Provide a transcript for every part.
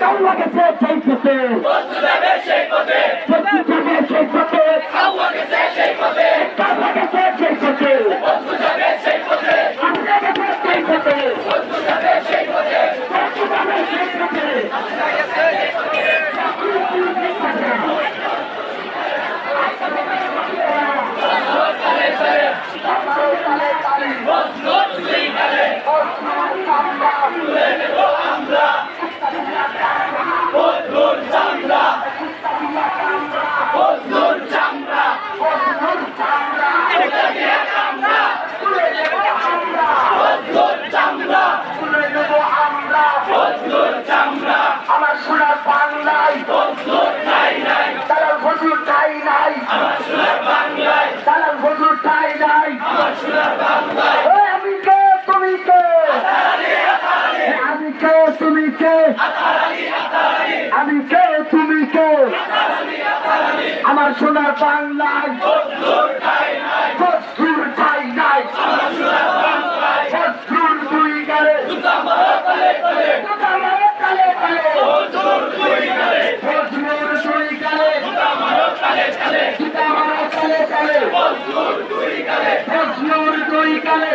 কাম লাগেছে সেই পথে আমি কে তুমি কে আমার সোনার বাংলায় কসুর ঠাই নাই। কসুর দুই গালে। দুই কালে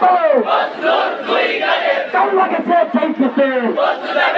Bastır! Bastır! Duygu Kalmak ise tenkisi! Bastır!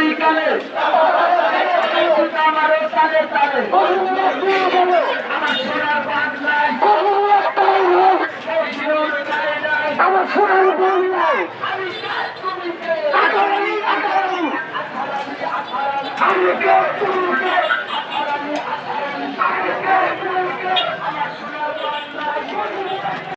দুই কালে আমারও তালে তালে আমার সোনার বাংলায়। আমার সোনার বাংলায়। আমি